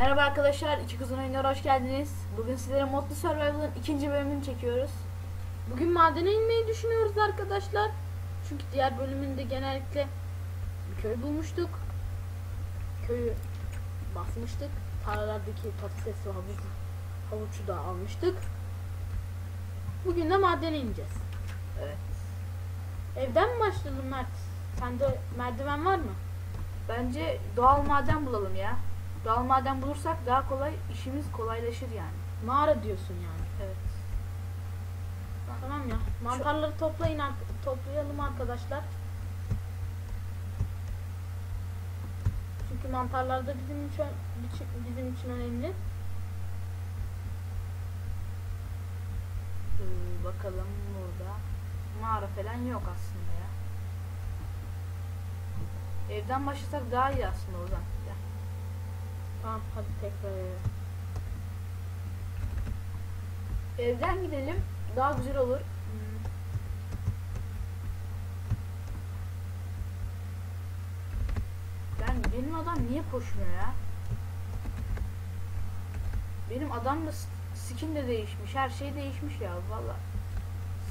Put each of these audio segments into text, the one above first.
Merhaba arkadaşlar, iki kızın oyunlara hoş geldiniz. Bugün sizlere Modlu Survival'ın ikinci bölümünü çekiyoruz. Bugün madene inmeyi düşünüyoruz arkadaşlar. Çünkü diğer bölümünde genellikle bir köy bulmuştuk. Köyü basmıştık. Tarlalardaki patates ve havuç, havucu da almıştık. Bugün de madene ineceğiz. Evet. Evden mi başlayalım Mert? Sende merdiven var mı? Bence doğal maden bulalım ya. Doğal maden bulursak daha kolay, işimiz kolaylaşır yani. Mağara diyorsun yani. Evet. Tamam ya. Mantarları toplayın ar- toplayalım arkadaşlar. Çünkü mantarlar da bizim için bizim için önemli. Ee, bakalım burada. Mağara falan yok aslında ya. Evden başlasak daha iyi aslında o zaman. Tamam hadi tekrar eve. Evden gidelim, daha güzel olur. Hmm. Ben benim adam niye koşmuyor ya? Benim adam da skin de değişmiş, her şey değişmiş ya valla.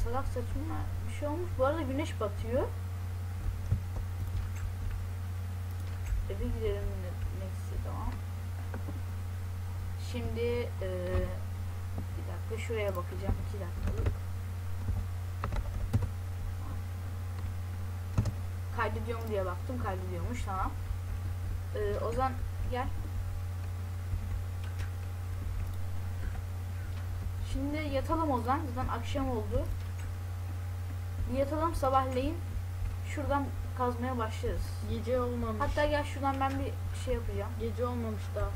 Salak saçma bir şey olmuş. Bu arada güneş batıyor. Eve gidelim ne- neyse tamam. Şimdi eee bir dakika şuraya bakacağım. iki dakikalık. Kaydediyor mu diye baktım. Kaydediyormuş. Tamam. Ee, Ozan gel. Şimdi yatalım Ozan. Zaten akşam oldu. Yatalım sabahleyin. Şuradan kazmaya başlarız. Gece olmamış. Hatta gel şuradan ben bir şey yapacağım. gece olmamış daha.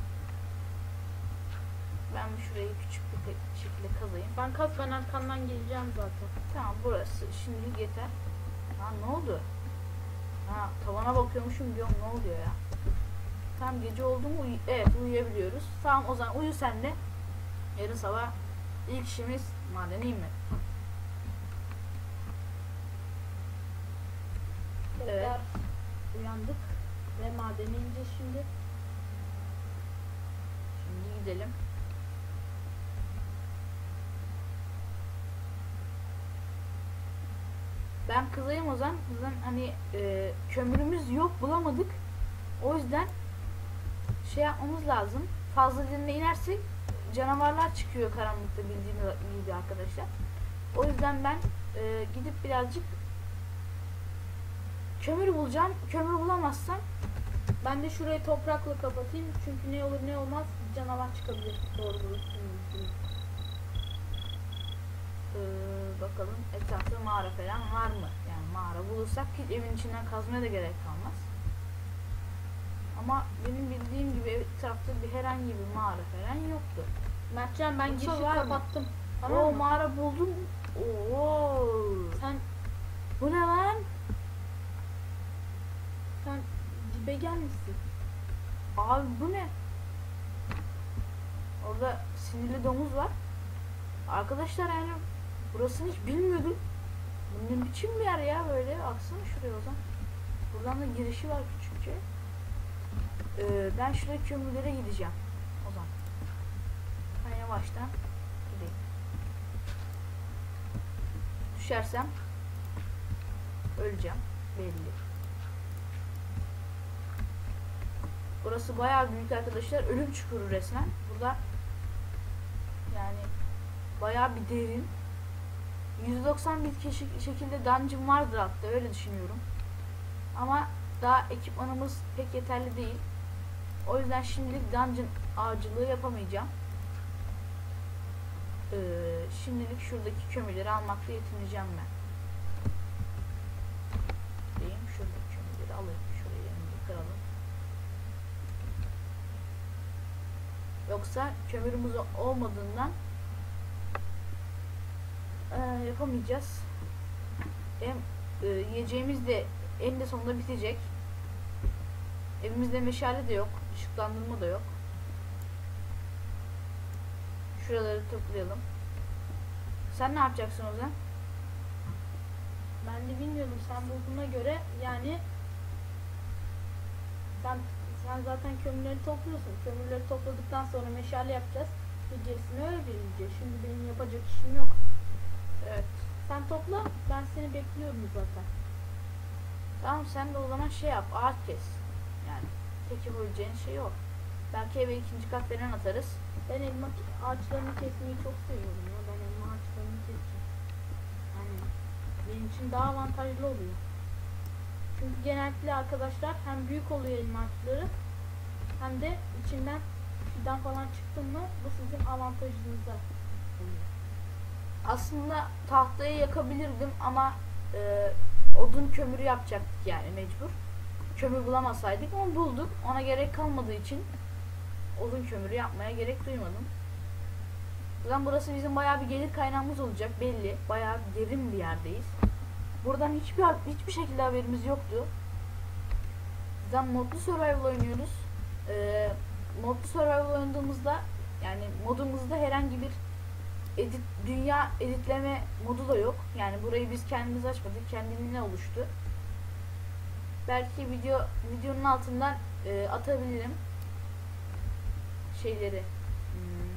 Ben şurayı küçük bir şekilde kazayım. Ben kaz ben arkandan geleceğim zaten. Tamam burası şimdilik yeter. Ha ne oldu? Ha tavana bakıyormuşum diyorum ne oluyor ya? Tam gece oldu mu? uy- evet uyuyabiliyoruz. Tamam o zaman uyu sen de. Yarın sabah ilk işimiz madene inmek. Tekrar Evet. uyandık ve madene ineceğiz şimdi. Şimdi gidelim. Ben kızayım o zaman. Zaten hani e, kömürümüz yok bulamadık. O yüzden şey yapmamız lazım. Fazla derine inersek canavarlar çıkıyor karanlıkta bildiğiniz gibi arkadaşlar. O yüzden ben e, gidip birazcık kömür bulacağım. Kömür bulamazsam Ben de şurayı toprakla kapatayım çünkü ne olur ne olmaz canavar çıkabilir. Doğru bulursun. Ee, bakalım etrafta mağara falan var mı? Yani mağara bulursak hiç evin içinden kazmaya da gerek kalmaz. Ama benim bildiğim gibi etrafta bir herhangi bir mağara falan yoktu. Mertcan ben girişi kapattım. Tamam mı? mağara buldum. Oo. Sen Bu ne lan? sen dibe gelmişsin. Abi bu ne? Orada sinirli domuz var. Arkadaşlar yani burasını hiç bilmiyordum. Bu ne bir yer ya böyle. Baksana şuraya o zaman. Buradan da girişi var küçükçe. Ee, ben şuraya kömürlere gideceğim. O zaman. Ben yavaştan gideyim. Düşersem öleceğim. Belli. Burası bayağı büyük arkadaşlar. Ölüm çukuru resmen. Burada yani bayağı bir derin. 190 bit kişi şekilde dungeon vardır hatta öyle düşünüyorum. Ama daha ekipmanımız pek yeterli değil. O yüzden şimdilik dungeon avcılığı yapamayacağım. Ee, şimdilik şuradaki kömürleri almakla yetineceğim ben. Diyeyim şuradaki kömürleri alayım. Şurayı yanımda kıralım. Yoksa kömürümüz olmadığından eee, yapamayacağız. Hem eee, yiyeceğimiz de eninde sonunda bitecek. Evimizde meşale de yok. ışıklandırma da yok. Şuraları toplayalım. Sen ne yapacaksın o zaman? Ben de bilmiyordum sen bulduğuna göre yani sen Sen zaten kömürleri topluyorsun. Kömürleri topladıktan sonra meşale yapacağız. Ve öyle belirleyeceğiz. Şimdi benim yapacak işim yok. Evet. Sen topla. Ben seni bekliyorum zaten. Tamam sen de o zaman şey yap. Ağaç kes. Yani tek yapabileceğin şey yok. Belki eve ikinci kat falan atarız. Ben elma ağaçlarını kesmeyi çok seviyorum ya. Ben elma ağaçlarını keseceğim. Yani benim için daha avantajlı oluyor. Çünkü genellikle arkadaşlar hem büyük oluyor elma ağaçları hem de içinden fidan falan çıktı mı bu sizin avantajınıza oluyor. Aslında tahtayı yakabilirdim ama e, odun kömürü yapacaktık yani mecbur. Kömür bulamasaydık ama bulduk. Ona gerek kalmadığı için odun kömürü yapmaya gerek duymadım. Yüzden burası bizim bayağı bir gelir kaynağımız olacak belli. Bayağı derin bir yerdeyiz. Buradan hiçbir hiçbir şekilde haberimiz yoktu. Zaten modlu survival oynuyoruz. Ee, modlu survival oynadığımızda yani modumuzda herhangi bir edit dünya editleme modu da yok. Yani burayı biz kendimiz açmadık. Kendiliğine oluştu. Belki video videonun altından e, atabilirim şeyleri. Hmm.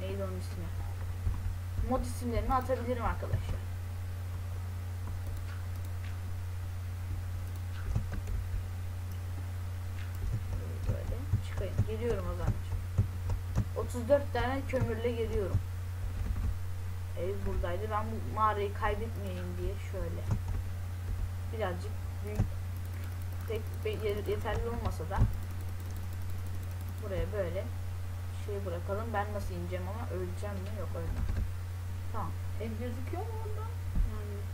Neydi onun ismi? Mod isimlerini atabilirim arkadaşlar. Böyle çıkayım. Geliyorum o zaman. 34 tane kömürle geliyorum. Ev buradaydı. Ben bu mağarayı kaybetmeyeyim diye şöyle birazcık büyük tek yeterli olmasa da buraya böyle şey bırakalım. Ben nasıl ineceğim ama öleceğim mi? Yok ölmem. Tamam. Ev gözüküyor mu ondan?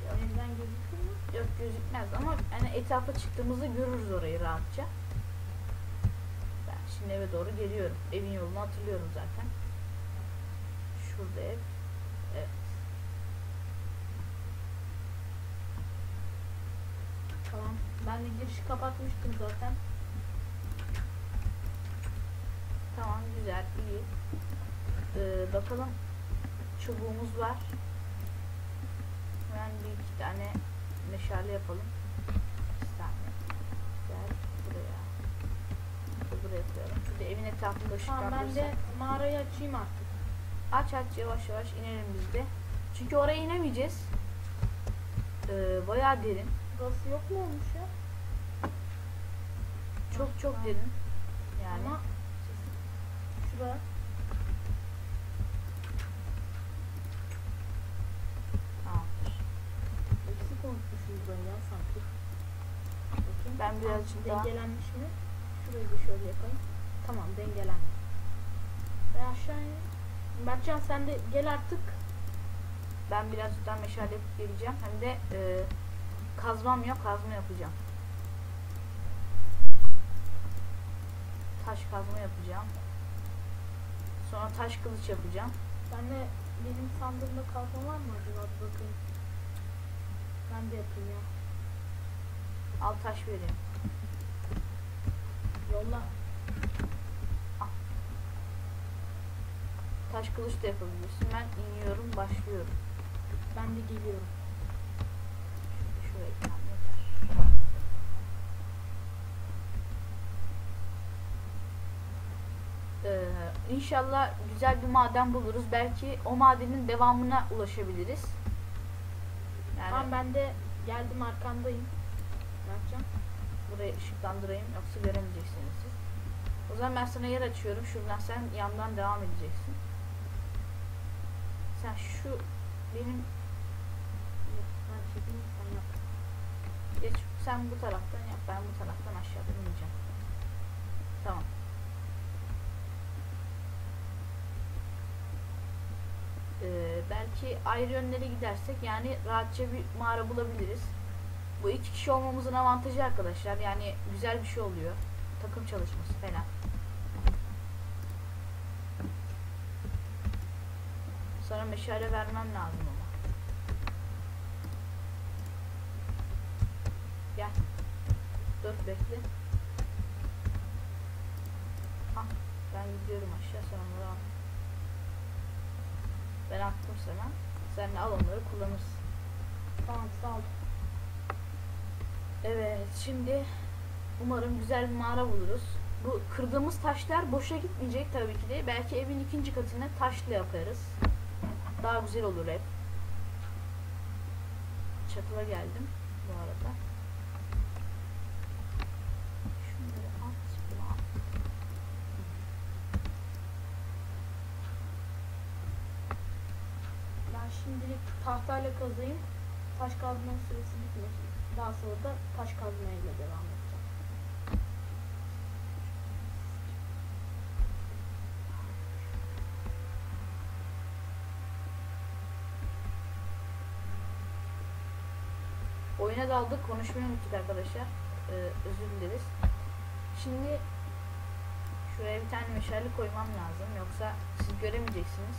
Yani evden gözüküyor mu? Yok gözükmez ama hani etrafa çıktığımızda görürüz orayı rahatça. Şimdi eve doğru geliyorum. Evin yolunu hatırlıyorum zaten. Şurada ev. Evet. Tamam. Ben de girişi kapatmıştım zaten. Tamam güzel iyi. Ee, bakalım çubuğumuz var. Hemen bir iki tane meşale yapalım. İki tane. Güzel. Buraya. Koyalım. Bir de evin etrafında Tamam ben de mağarayı açayım artık. Aç aç yavaş yavaş inelim biz de. Çünkü oraya inemeyeceğiz. Ee, bayağı derin. Burası yok mu olmuş ya? Çok çok Tamam. derin. Yani. Ama şuraya Tamamdır. eksik unutmuşuz burayı ya sanki. Bakayım. Ben birazcık daha- dengelenmiş mi? Şurayı da şöyle yapayım. Tamam dengelendi. Ben aşağı ineyim. Berkcan sen de gel artık. Ben birazcık daha meşale geleceğim. Hem de e, kazmam yok, kazma yapacağım. Taş kazma yapacağım. Sonra taş kılıç yapacağım. Ben de benim sandığımda kalma var mı acaba? Bakayım. Ben de yapayım ya. Al taş vereyim. Yolla. Taş kılıç da yapabilirsin. Ben iniyorum, başlıyorum. Ben de geliyorum. Şuraya. Ee, inşallah güzel bir maden buluruz. Belki o madenin devamına ulaşabiliriz. Yani Tamam ben de geldim arkandayım. Berkcan. Burayı ışıklandırayım yoksa göremeyeceksiniz siz. O zaman ben sana yer açıyorum. Şuradan sen yandan devam edeceksin. Sen şu benim yap. Geç sen bu taraftan yap ben bu taraftan aşağıdan ineceğim. Tamam. Ee, belki ayrı yönlere gidersek yani rahatça bir mağara bulabiliriz. Bu iki kişi olmamızın avantajı arkadaşlar. Yani güzel bir şey oluyor. Takım çalışması falan. Sana meşale vermem lazım ama. Gel. Dur bekle. Ah, ben gidiyorum aşağı sen onları al. Ben attım sana. Sen de al onları kullanırsın. Tamam sağ ol. Evet şimdi Umarım güzel bir mağara buluruz. Bu kırdığımız taşlar boşa gitmeyecek tabii ki de. Belki evin ikinci katını taşlı yaparız. Daha güzel olur ev. Çatıla geldim bu arada. Ben şimdilik tahtayla kazayım. Taş kazma süresi bitmesin. Daha sonra da taş kazmayla devam edeceğim. Oyuna daldık, konuşmayı unuttuk arkadaşlar. Ee, özür dileriz. Şimdi şuraya bir tane meşale koymam lazım. Yoksa siz göremeyeceksiniz.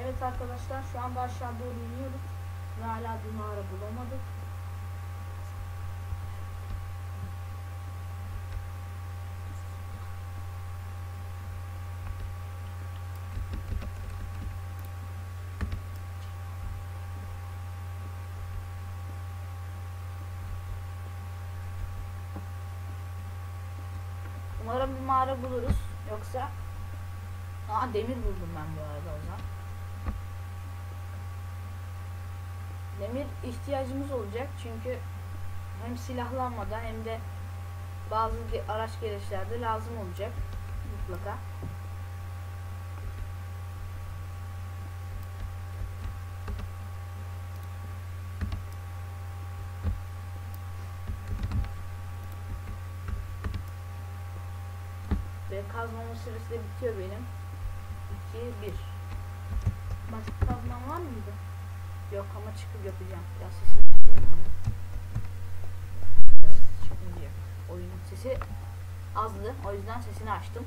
Evet arkadaşlar şu anda aşağı doğru iniyoruz. Ve hala bir mağara bulamadık. Umarım bir mağara buluruz. Yoksa Aa demir buldum ben bu arada o zaman. Demir ihtiyacımız olacak çünkü hem silahlanmada hem de bazı araç gereçlerde lazım olacak mutlaka. Ve kazmamın süresi de bitiyor benim. 2 1. Başka kazman var mıydı? Yok ama çıkıp yapacağım. Ya sesi duymuyorum. Evet, çıkmıyor. Oyunun sesi azdı. O yüzden sesini açtım.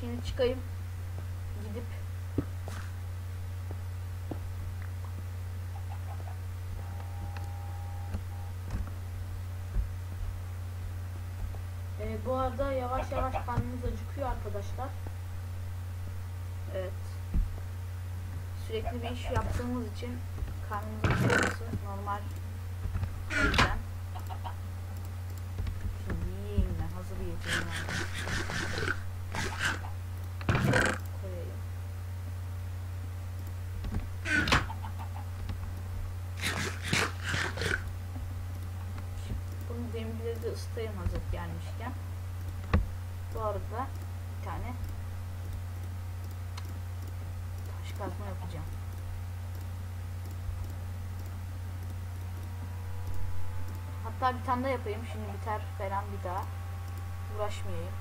Şimdi çıkayım. Gidip Ee, bu arada yavaş yavaş karnımız acıkıyor arkadaşlar. evet. Sürekli bir iş yaptığımız için karnımızın acıkması normal. O yüzden. Şimdi yiyeyim ben. Hazır yiyeceğim. Koyayım. Bunu hazır gelmişken. Bu arada bir tane taş kazma yapacağım. Hatta bir tane daha yapayım. Şimdi biter falan bir daha. Uğraşmayayım.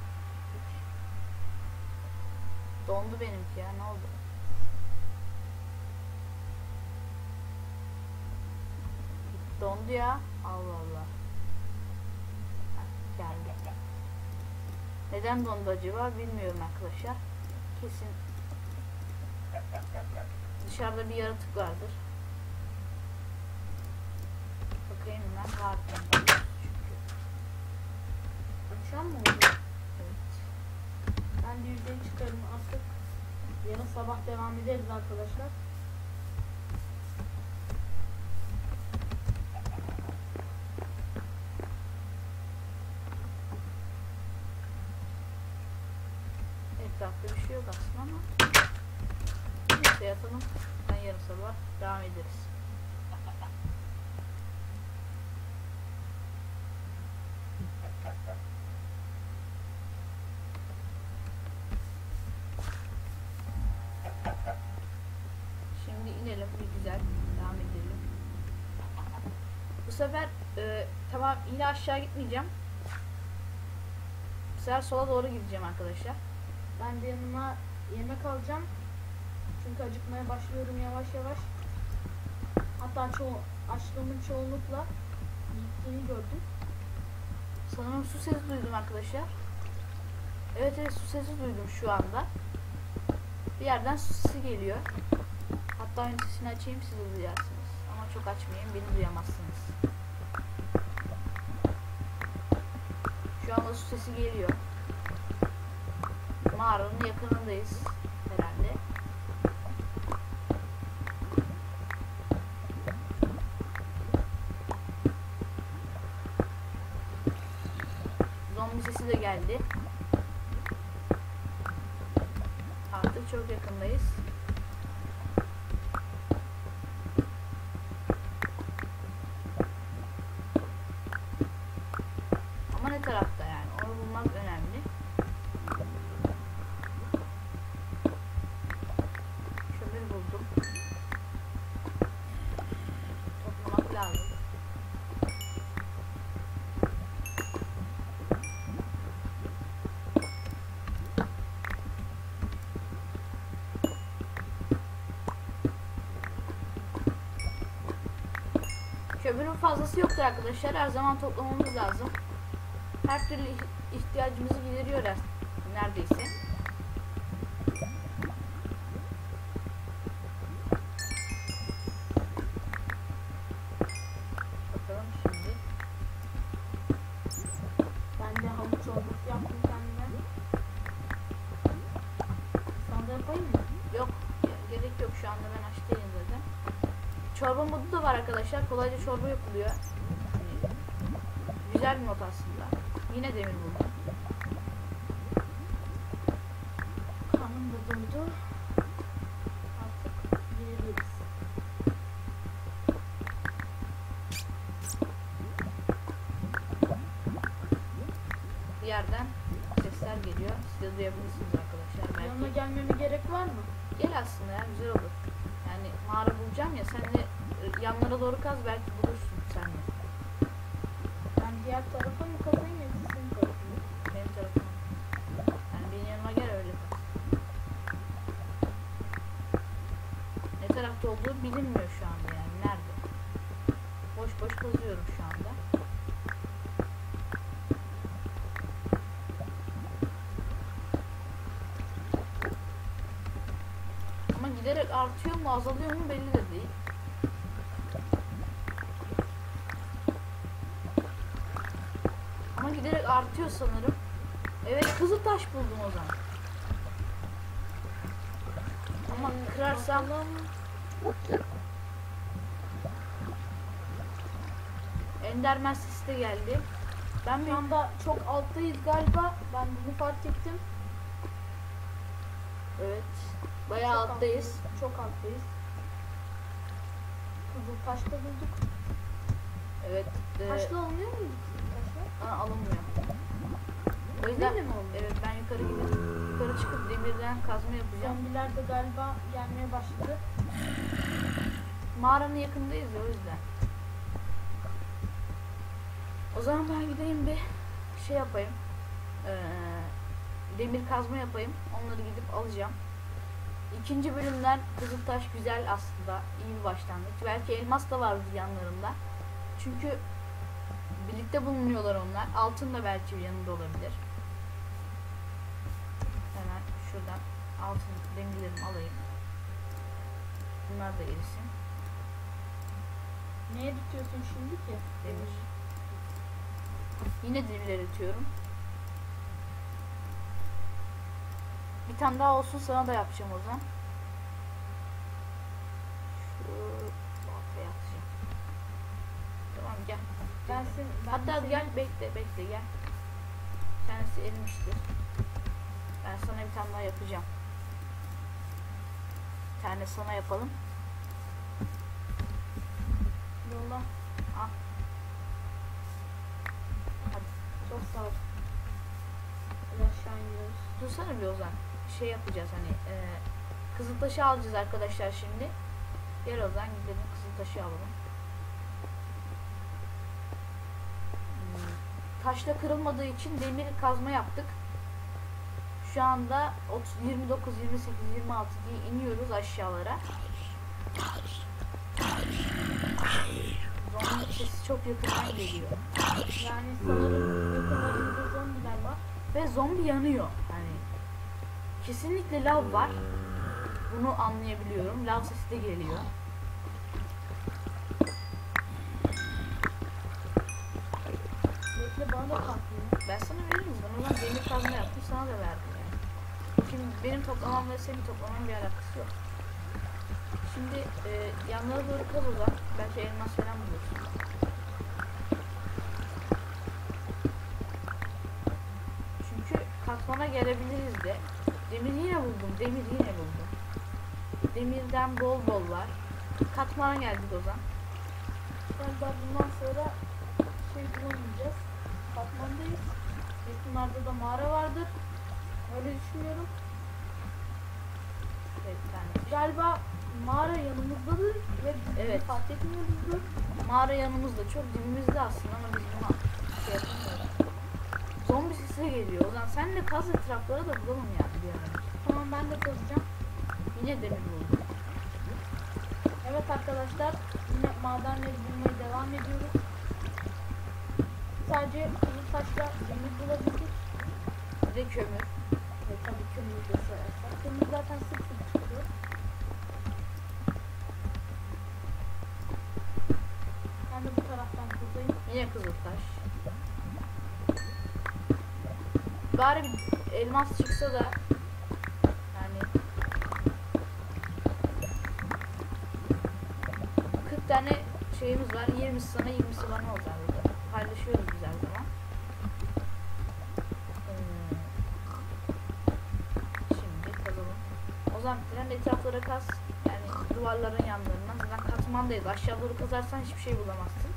Dondu benimki ya. Ne oldu? Dondu ya. Allah Allah. Geldi. Neden dondu acaba bilmiyorum arkadaşlar. Kesin dışarıda bir yaratık vardır. Bakayım ben var çünkü. Akşam mı oldu? Evet. Ben de yüzeye çıkarım artık. Yarın sabah devam ederiz arkadaşlar. Etrafta bir şey yok aslında ama neyse yatalım. Ben yarın sabah devam ederiz. Şimdi inelim bir güzel devam edelim. Bu sefer e, tamam yine aşağı gitmeyeceğim. Bu sefer sola doğru gideceğim arkadaşlar. Ben de yanıma yemek alacağım. Çünkü acıkmaya başlıyorum yavaş yavaş. Hatta çoğu, açlığımın çoğunlukla gittiğini gördüm. Sanırım su sesi duydum arkadaşlar. Evet evet su sesi duydum şu anda. Bir yerden su sesi geliyor. Hatta oyun sesini açayım siz duyarsınız. Ama çok açmayayım beni duyamazsınız. Şu anda su sesi geliyor. Mağaranın yakınındayız Sesi de geldi. Artık çok yakındayız. Ama ne tarafta yani? Onu bulmak önemli. Kömür buldum. Toplamak lazım. Kömürün fazlası yoktur arkadaşlar. Her zaman toplamamız lazım. Her türlü ih- ihtiyacımızı gideriyor neredeyse. Arkadaşlar. Kolayca çorba yapılıyor. Güzel bir mod aslında. Yine demir buldum. Karnım da doydu. Artık girebiliriz. Bir yerden sesler geliyor. Siz de duyabilirsiniz arkadaşlar. Yanına Belki gelmeme gerek var mı? gel aslında ya güzel olur. Yani mağara bulacağım ya sen de e, yanlara doğru kaz belki bulursun sen de. Ben diğer tarafa mı kazayım yoksa senin tarafına? Benim tarafıma. Yani benim yanıma gel öyle kaz. Ne tarafta olduğu bilinmiyor şu anda yani. Nerede? Boş boş kazıyorum şu anda. Ama giderek artıyor mu azalıyor mu belli de değil. Ama giderek artıyor sanırım. Evet Kızıltaş buldum o zaman. Ama kırarsam. Enderman sesi de geldi. Ben bir anda çok alttayız galiba. Ben bunu fark ettim. evet bayağı Çok alttayız. Çok alttayız. Kızıl taş da bulduk. Evet. e, Taşla alınıyor kızıl taşlar? aa, alınmıyor. O yüzden mi olmuyor? evet ben yukarı gidip yukarı çıkıp demirden kazma yapacağım. Zombiler de galiba gelmeye başladı. Mağaranın yakındayız ya o yüzden. O zaman ben gideyim bir şey yapayım. Ee, demir kazma yapayım. Onları gidip alacağım. İkinci bölümden Kızıltaş güzel aslında. iyi bir başlangıç. Belki elmas da vardır yanlarında. Çünkü birlikte bulunuyorlar onlar. Altın da belki yanında olabilir. Hemen şuradan altın demirlerimi alayım. Bunlar da erisin. Neye tutuyorsun şimdi ki? Demir. Yine demir eritiyorum. Bir tane daha olsun sana da yapacağım o zaman. Şu ortaya atacağım. Tamam gel. Ben ben Hatta seni- gel bekle bekle gel. Kendisi erimiştir. Ben sana bir tane daha yapacağım. Bir tane sana yapalım. Yolla. Al. Hadi. Çok sağ ol. Aşağı iniyoruz. Dursana bir Ozan. Şey yapacağız hani e, Kızıltaşı alacağız arkadaşlar şimdi. Gel Ozan gidelim Kızıltaşı alalım. Hmm, Taşla kırılmadığı için demir kazma yaptık. Şu anda 30, 29, 28, 26 diye iniyoruz aşağılara. Zombi sesi çok yakından geliyor. Yani sanırım yakınlarımızda zombiler var. Ve zombi yanıyor. Hani kesinlikle lav var. Bunu anlayabiliyorum. Lav sesi de geliyor. Bana. Ben sana veririm. Ben o zaman demir kazma yaptım. Sana da verdim. Şimdi benim toplamam ve senin toplamam bir alakası yok. Şimdi e, yanlara doğru kaz o zaman. Belki elmas falan bulursun. katmana gelebiliriz de. Demir yine buldum. Demir yine buldum. Demirden bol bol var. Katmana geldik o zaman. Galiba bundan sonra şey bulamayacağız. Katmandayız. Yakınlarda da mağara vardır. Öyle düşünüyorum. Evet, tane. Galiba mağara yanımızdadır ve Evet. fark etmiyoruzdur. Mağara yanımızda çok dibimizde aslında ama biz buna şey yapamıyoruz. Zombi sesi geliyor. O zaman sen de kaz etrafları da bulalım yani bir önce. Tamam ben de kazacağım. Yine demir buldum. Evet arkadaşlar yine madenleri bulmaya devam ediyoruz. Sadece kızıl taşla demir bulabildik. Ve kömür de sayarsak. Kömür. Yine kızıltaş. Bari elmas çıksa da yani 40 tane şeyimiz var. 20'si sana 20'si bana olacak burada. Paylaşıyoruz biz her zaman. Ee, Şimdi kazalım. Plan etraflara kaz. Yani duvarların yanlarından. Zaten katmandayız. Aşağı doğru kazarsan hiçbir şey bulamazsın.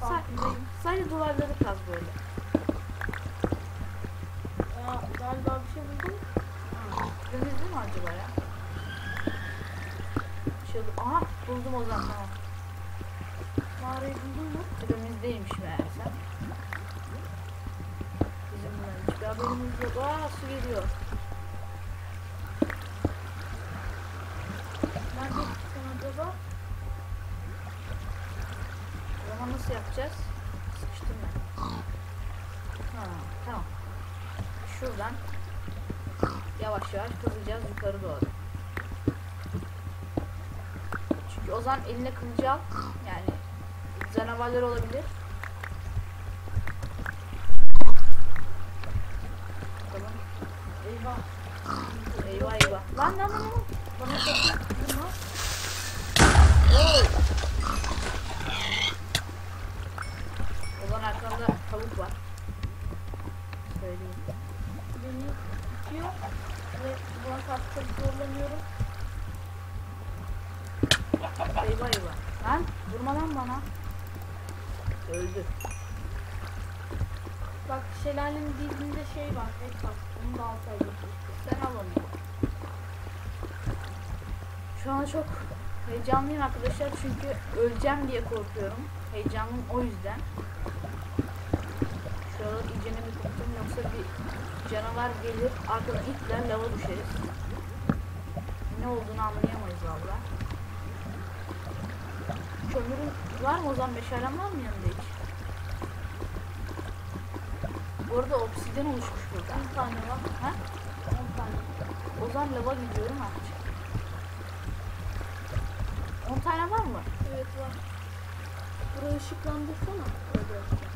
Sa- Farkındayım. sadece duvarları kaz böyle. Aa, galiba bir şey buldum. Deniz değil mi acaba ya? Şey oldu- Aha buldum o zaman tamam. Mağarayı buldun mu? Denizdeymiş meğerse. Bizim bunların hiçbir haberimiz yok. Aa su geliyor. Nerede gittin acaba? O zaman nasıl yapacağız? Sıkıştım ben. Ha, tamam. Şuradan yavaş yavaş kazacağız yukarı doğru. Çünkü o zaman eline kılıcı al. Yani canavarlar olabilir. Bakalım. Eyvah. Eyvah eyvah. Lan lan lan lan. Bana sakın vurma. Oy. Zaman arkamda tavuk var. Söyleyeyim. Beni itiyor. Ve buna çok zorlanıyorum. Eyvah eyvah. Lan vurma lan bana. Öldü. Bak şelalenin dibinde şey var. Et var. Onu da alsaydım. Sen al onu. Şu an çok heyecanlıyım arkadaşlar çünkü öleceğim diye korkuyorum. Heyecanlıyım o yüzden. İyicene bir tuttum yoksa bir canavar gelir arkadan itler lava düşeriz. Ne olduğunu anlayamayız valla. Kömürün var mı o zaman meşalem var mı yanında hiç? Bu arada obsidyen oluşmuş burada. 10 tane var. Ha? 10 tane. O zaman lava gidiyorum artık. 10 tane var mı? Evet var. Burayı ışıklandırsana. Yapacağım.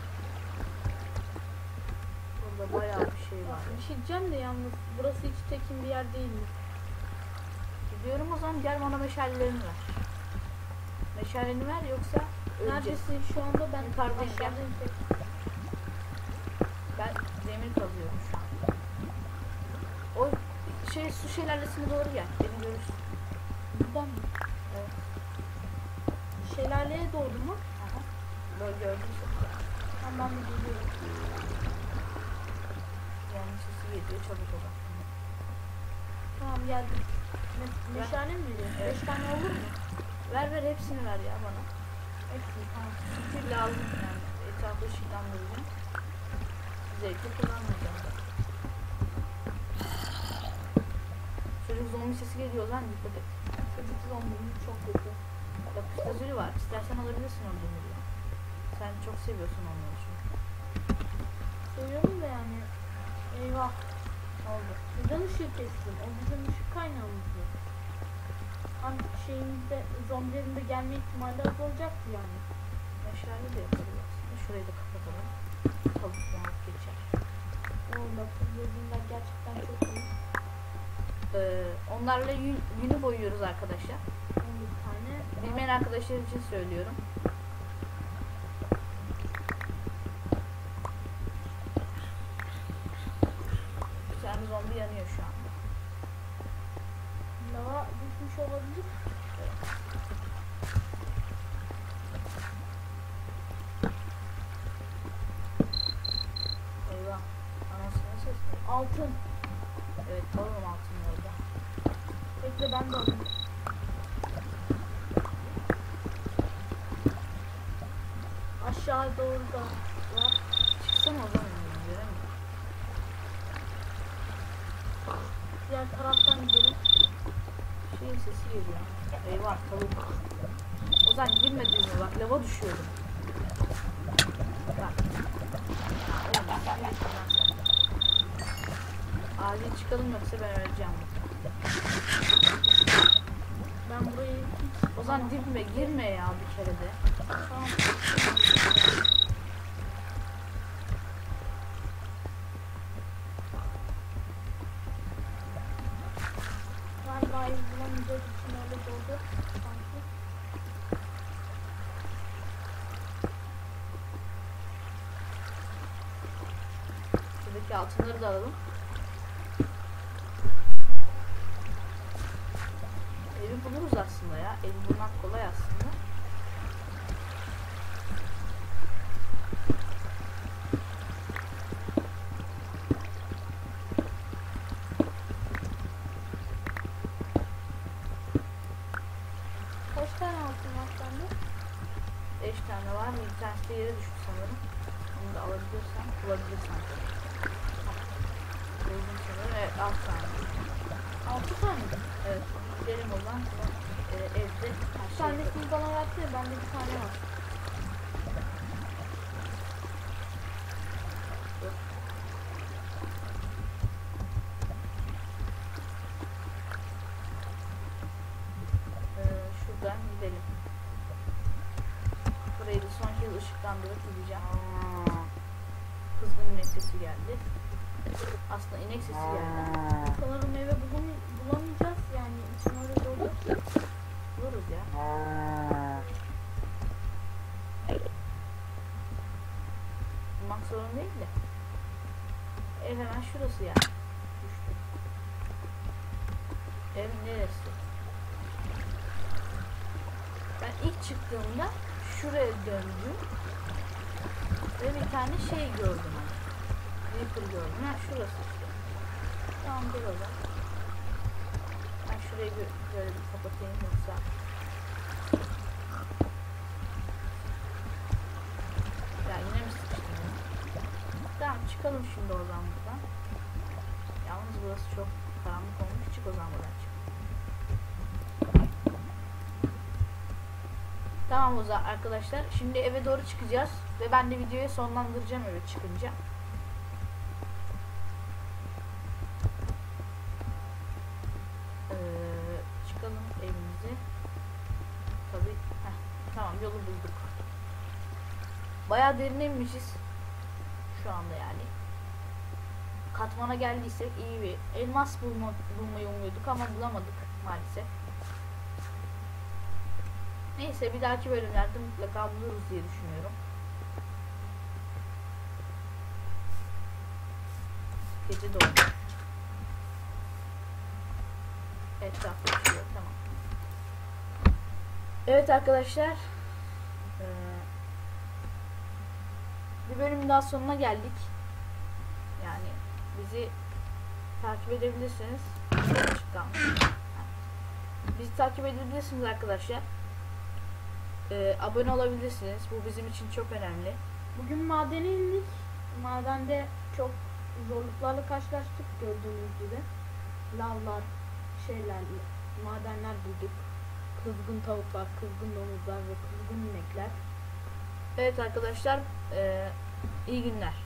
Burada bayağı bir şey var. Bir şey diyeceğim de yalnız burası hiç tekin bir yer değil mi? Gidiyorum o zaman gel bana meşalelerini ver. Meşaleni ver yoksa öleceğiz. Neredesin şu anda? Ben tek. Ben demir kazıyorum şu an. O şey su şelalesine doğru gel. Beni görürsün. Buradan mı? Evet. Şelaleye doğru mu? Aha. Böyle gördüm. Tamam geliyorum. Yanlış sesi geliyor çabuk ol. Tamam geldim. Me- meşale mi veriyorsun? Evet. 5 tane olur mu? Ver ver hepsini ver ya bana. Hepsini tamam. Çünkü lazım yani. Etrafı ışıklandıracağım. Zevkli kullanmayacağım da. Çocuk zombi sesi geliyor lan dikkat et. Çocuk zombinin çok kötü. Bak pistazülü var. İstersen alabilirsin onu demirle. Sen çok seviyorsun onları çünkü. Seviyorum da yani. Eyvah. Oldu. Neden ışığı kestin? O bizim ışık kaynağımızdı. Hani şeyimizde zombilerin de gelme ihtimali az olacaktı yani. Meşale de yaparız aslında. Şurayı da kapatalım. Tavuk muhabbet geçer. O laptop gözünden gerçekten çok iyi. Ee, onlarla yün, yünü boyuyoruz arkadaşlar. 11 tane. Bilmeyen arkadaşlar için söylüyorum. Altın. Evet alalım altını orada. Bekle ben de alayım. Aşağı doğru da var. Çıksana zaman göremiyorum. Diğer taraftan gidelim. Şeyin sesi geliyor. Eyvah tavuk. Ozan girme düğme bak lava düşüyorum. Çıkalım yoksa ben öleceğim. Ben burayı hiç... Ozan dibime girme ya bir kere de. Tamam. Altınları da alalım. Var mı? De yere düştü sanırım. Onu da alabilirsen, bulabilirsen tabii. Buldum sanırım. Evet 6 tane. 6 tane mi? Evet. Gidelim o zaman. Ee, evde Bir şey tanesini bana versene. Bende bir tane var. Ee, şuradan gidelim. Burayı da son kez ışıklandırıp gideceğim. Aa, Kızgın inek sesi geldi. Aslında inek sesi geldi. Sanırım eve bulam bulamayacağız. Yani içim öyle doldu. Buluruz ya. Bulmak sorun değil de. Ev hemen şurası yani. Düştü. Ev neresi? Ben ilk çıktığımda şuraya döndüm. Ve bir tane şey gördüm hani. Creeper gördüm. Ha şurası işte. Tamam gel o zaman. Ben şurayı böyle bir kapatayım yoksa. Ya yine mi sıkıştım? Tamam çıkalım şimdi o zaman. Yalnız burası çok karanlık olmuş. Çık o zaman buradan çık. Tamam o zaman arkadaşlar. Şimdi eve doğru çıkacağız. Ve ben de videoyu sonlandıracağım eve çıkınca. Ee, çıkalım evimize. Tamam yolu bulduk. Bayağı derine inmişiz. Şu anda yani. Katmana geldiysek iyi bir elmas bulma, bulmayı umuyorduk ama bulamadık maalesef. Neyse bir dahaki bölümlerde mutlaka buluruz diye düşünüyorum. Gece doğdu. Etrafta bir tamam. Evet arkadaşlar. Ee, bir bölüm daha sonuna geldik. Yani bizi takip edebilirsiniz. Bizi takip edebilirsiniz arkadaşlar. Ee, abone olabilirsiniz. Bu bizim için çok önemli. Bugün madene indik. Madende çok zorluklarla karşılaştık gördüğünüz gibi. Lavlar, şeyler, madenler bulduk. Kızgın tavuklar, kızgın domuzlar ve kızgın inekler. Evet arkadaşlar. ee, iyi günler.